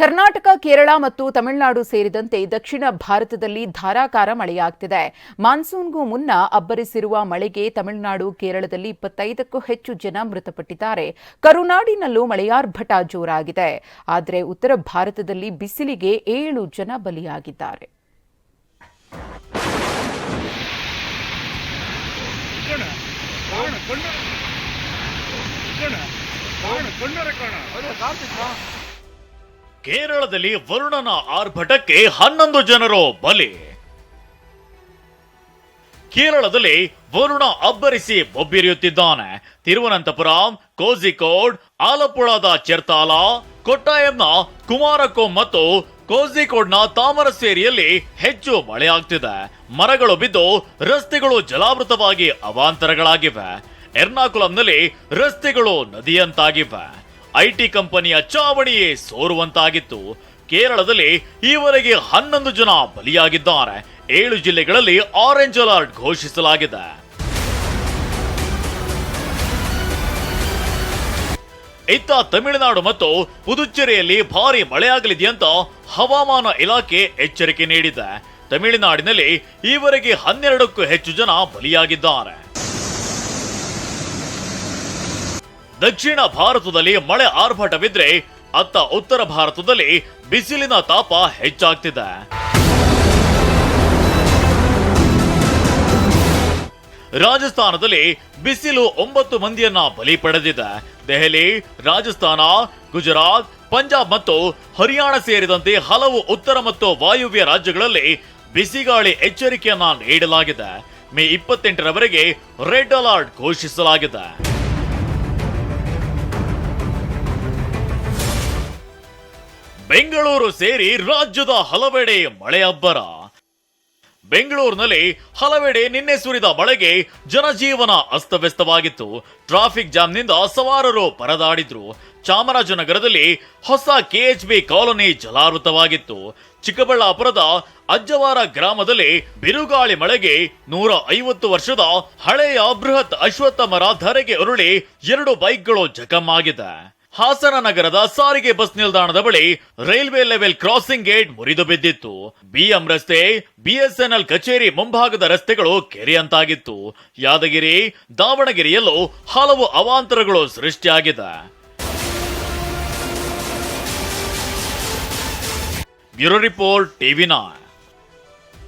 ಕರ್ನಾಟಕ ಕೇರಳ ಮತ್ತು ತಮಿಳುನಾಡು ಸೇರಿದಂತೆ ದಕ್ಷಿಣ ಭಾರತದಲ್ಲಿ ಧಾರಾಕಾರ ಮಳೆಯಾಗ್ತಿದೆ ಮಾನ್ಸೂನ್ಗೂ ಮುನ್ನ ಅಬ್ಬರಿಸಿರುವ ಮಳೆಗೆ ತಮಿಳುನಾಡು ಕೇರಳದಲ್ಲಿ ಇಪ್ಪತ್ತೈದಕ್ಕೂ ಹೆಚ್ಚು ಜನ ಮೃತಪಟ್ಟಿದ್ದಾರೆ ಕರುನಾಡಿನಲ್ಲೂ ಮಳೆಯಾರ್ಭಟ ಜೋರಾಗಿದೆ ಆದರೆ ಉತ್ತರ ಭಾರತದಲ್ಲಿ ಬಿಸಿಲಿಗೆ ಏಳು ಜನ ಬಲಿಯಾಗಿದ್ದಾರೆ ಕೇರಳದಲ್ಲಿ ವರುಣನ ಆರ್ಭಟಕ್ಕೆ ಹನ್ನೊಂದು ಜನರು ಬಲಿ. ಕೇರಳದಲ್ಲಿ ವರುಣ ಅಬ್ಬರಿಸಿ ಬೊಬ್ಬಿರಿಯುತ್ತಿದ್ದಾನೆ. ತಿರುವನಂತಪುರಂ ಕೋಝಿಕೋಡ್ ಆಲಪ್ಪುಳದ ಚೆರ್ತಾಲ, ಕೊಟ್ಟಾಯಂನ ಕುಮಾರಕೋಮ್ ಮತ್ತು ಕೋಝಿಕೋಡ್ನ ತಾಮರಸೇರಿಯಲ್ಲಿ ಹೆಚ್ಚು ಮಳೆಯಾಗ್ತಿದೆ. ಮರಗಳು ಬಿದ್ದು ರಸ್ತೆಗಳು ಜಲಾವೃತವಾಗಿ ಅವಾಂತರಗಳಾಗಿವೆ. ಎರ್ನಾಕುಲಂನಲ್ಲಿ ರಸ್ತೆಗಳು ನದಿಯಂತಾಗಿವೆ. ಐಟಿ ಕಂಪನಿಯ ಚಾವಣಿಯೇ ಸೋರುವಂತಾಗಿತ್ತು. ಕೇರಳದಲ್ಲಿ ಈವರೆಗೆ ಹನ್ನೊಂದು ಜನ ಬಲಿಯಾಗಿದ್ದಾರೆ. ಏಳು ಜಿಲ್ಲೆಗಳಲ್ಲಿ ಆರೆಂಜ್ ಅಲರ್ಟ್ ಘೋಷಿಸಲಾಗಿದೆ. ಇತ್ತ ತಮಿಳುನಾಡು ಮತ್ತು ಪುದುಚೇರಿಯಲ್ಲಿ ಭಾರಿ ಮಳೆಯಾಗಲಿದೆ ಅಂತ ಹವಾಮಾನ ಇಲಾಖೆ ಎಚ್ಚರಿಕೆ ನೀಡಿದೆ. ತಮಿಳುನಾಡಿನಲ್ಲಿ ಈವರೆಗೆ ಹನ್ನೆರಡಕ್ಕೂ ಹೆಚ್ಚು ಜನ ಬಲಿಯಾಗಿದ್ದಾರೆ. ದಕ್ಷಿಣ ಭಾರತದಲ್ಲಿ ಮಳೆ ಆರ್ಭಟವಿದ್ರೆ ಅತ್ತ ಉತ್ತರ ಭಾರತದಲ್ಲಿ ಬಿಸಿಲಿನ ತಾಪ ಹೆಚ್ಚಾಗ್ತಿದೆ. ರಾಜಸ್ಥಾನದಲ್ಲಿ ಬಿಸಿಲು ಒಂಬತ್ತು ಮಂದಿಯನ್ನ ಬಲಿ ಪಡೆದಿದೆ. ದೆಹಲಿ, ರಾಜಸ್ಥಾನ, ಗುಜರಾತ್, ಪಂಜಾಬ್ ಮತ್ತು ಹರಿಯಾಣ ಸೇರಿದಂತೆ ಹಲವು ಉತ್ತರ ಮತ್ತು ವಾಯುವ್ಯ ರಾಜ್ಯಗಳಲ್ಲಿ ಬಿಸಿಗಾಳಿ ಎಚ್ಚರಿಕೆಯನ್ನ ನೀಡಲಾಗಿದೆ. ಮೇ ಇಪ್ಪತ್ತೆಂಟರವರೆಗೆ ರೆಡ್ ಅಲರ್ಟ್ ಘೋಷಿಸಲಾಗಿದೆ. ಬೆಂಗಳೂರು ಸೇರಿ ರಾಜ್ಯದ ಹಲವೆಡೆ ಮಳೆ ಅಬ್ಬರ ಬೆಂಗಳೂರಿನಲ್ಲಿ ಹಲವೆಡೆ ನಿನ್ನೆ ಸುರಿದ ಮಳೆಗೆ ಜನಜೀವನ ಅಸ್ತವ್ಯಸ್ತವಾಗಿತ್ತು. ಟ್ರಾಫಿಕ್ ಜಾಮ್ನಿಂದ ಸವಾರರು ಪರದಾಡಿದ್ರು. ಚಾಮರಾಜನಗರದಲ್ಲಿ ಹೊಸ ಕೆಎಚ್ಬಿ ಕಾಲೋನಿ ಜಲಾವೃತವಾಗಿತ್ತು. ಚಿಕ್ಕಬಳ್ಳಾಪುರದ ಅಜ್ಜವಾರ ಗ್ರಾಮದಲ್ಲಿ ಬಿರುಗಾಳಿ ಮಳೆಗೆ ನೂರ ಐವತ್ತು ವರ್ಷದ ಹಳೆಯ ಬೃಹತ್ ಅಶ್ವತ್ಥ ಮರ ಧರೆಗೆ ಉರುಳಿ ಎರಡು ಬೈಕ್ಗಳು ಜಖಮ್ಮಾಗಿದೆ ಹಾಸನ ನಗರದ ಸಾರಿಗೆ ಬಸ್ ನಿಲ್ದಾಣದ ಬಳಿ ರೈಲ್ವೆ ಲೆವೆಲ್ ಕ್ರಾಸಿಂಗ್ ಗೇಟ್ ಮುರಿದು ಬಿದ್ದಿತ್ತು. ಬಿಎಂ ರಸ್ತೆ, ಬಿಎಸ್ಎನ್ಎಲ್ ಕಚೇರಿ ಮುಂಭಾಗದ ರಸ್ತೆಗಳು ಕೆರೆಯಂತಾಗಿತ್ತು. ಯಾದಗಿರಿ, ದಾವಣಗೆರೆಯಲ್ಲೂ ಹಲವು ಅವಾಂತರಗಳು ಸೃಷ್ಟಿಯಾಗಿದೆ. Bureau report, TV nine.